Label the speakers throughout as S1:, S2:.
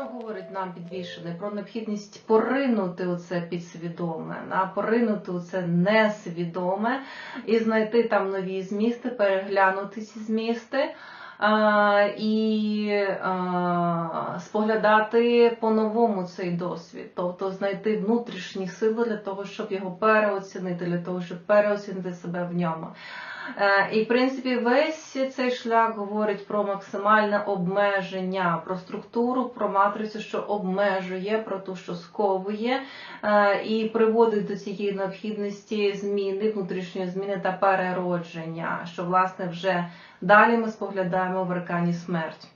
S1: Що говорить нам підвішений? Про необхідність поринути у це підсвідоме, а поринути у це несвідоме і знайти там нові змісти, переглянути ці змісти. а, І а, споглядати по-новому цей досвід, тобто знайти внутрішні сили для того, щоб його переоцінити, для того, щоб переоцінити себе в ньому. Е, І, в принципі, весь цей шлях говорить про максимальне обмеження, про структуру, про матрицю, що обмежує, про ту, що сковує, е, і приводить до цієї необхідності зміни, внутрішньої зміни та переродження, що, власне, вже далі ми споглядаємо в аркані смерть.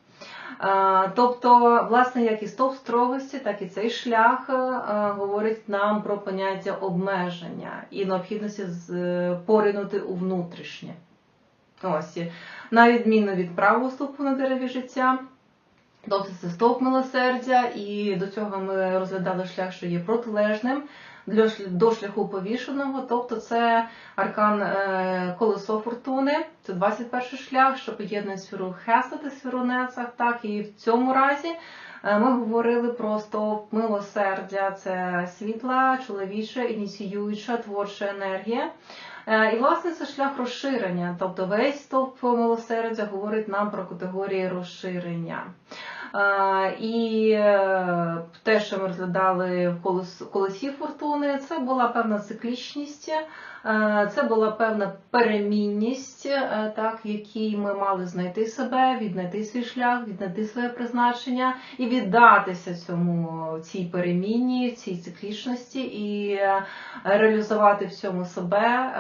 S1: Е, Тобто, власне, як і стовп строгості, так і цей шлях е, говорить нам про поняття обмеження і необхідності е, поринути у внутрішнє. Ось, на відміну від правого стовпу на дереві життя. Тобто це стовп милосердя, і до цього ми розглядали шлях, що є протилежним для до шляху повішеного. Тобто це аркан е, колесо фортуни, це 21 шлях, що поєднує сферу Хеса та сферу Нецах. Так, і в цьому разі е, ми говорили про стовп милосердя, це світла, чоловіча, ініціююча, творча енергія. Е, І, власне, це шлях розширення, тобто весь стовп милосердя говорить нам про категорії розширення. І е, те, що ми розглядали в колесі фортуни, це була певна циклічність, е, це була певна перемінність, е, так, в якій ми мали знайти себе, віднайти свій шлях, віднайти своє призначення і віддатися цьому цій перемінні, цій циклічності і реалізувати в цьому себе,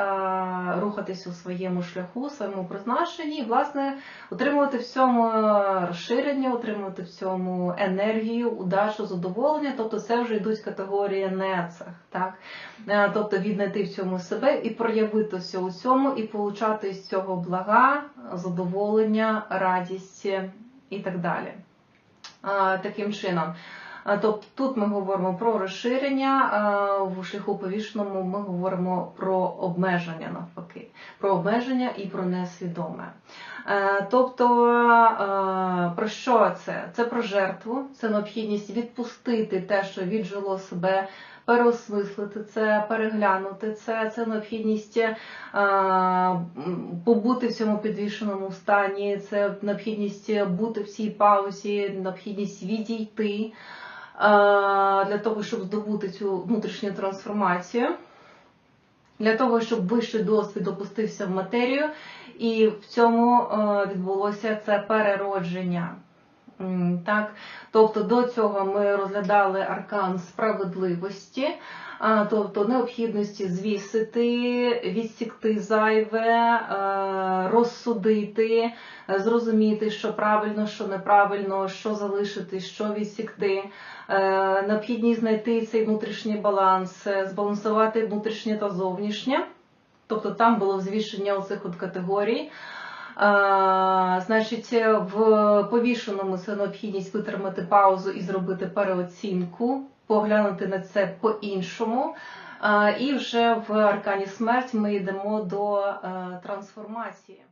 S1: рухатись у своєму шляху, своєму призначенні, і, власне, отримувати в цьому розширення, отримувати в цьому енергію, удачу, задоволення. Тобто це вже йдуть категорії нецах, так? Е, Тобто віднайти в цьому себе і проявитися у цьому, і получати з цього блага, задоволення, радість і так далі. Е, Таким чином. Е, Тобто тут ми говоримо про розширення, в шляху повішеному ми говоримо про обмеження навпаки, про обмеження і про несвідоме. Е, Тобто, е, про що це? Це про жертву, це необхідність відпустити те, що віджило себе, переосмислити це, переглянути це, це необхідність е, побути в цьому підвішеному стані, це необхідність бути в цій паузі, необхідність відійти для того, щоб здобути цю внутрішню трансформацію. Для того, щоб вищий досвід опустився в матерію, і в цьому е, відбулося це переродження. Так, тобто до цього ми розглядали аркан справедливості, тобто необхідності звісити, відсікти зайве, е, розсудити, е, зрозуміти, що правильно, що неправильно, що залишити, що відсікти. Е, Необхідність знайти цей внутрішній баланс, збалансувати внутрішнє та зовнішнє. Тобто там було взвішення оцих от категорій. Значить, в повішеному це необхідність витримати паузу і зробити переоцінку, поглянути на це по-іншому. І вже в аркані смерть ми йдемо до е, трансформації.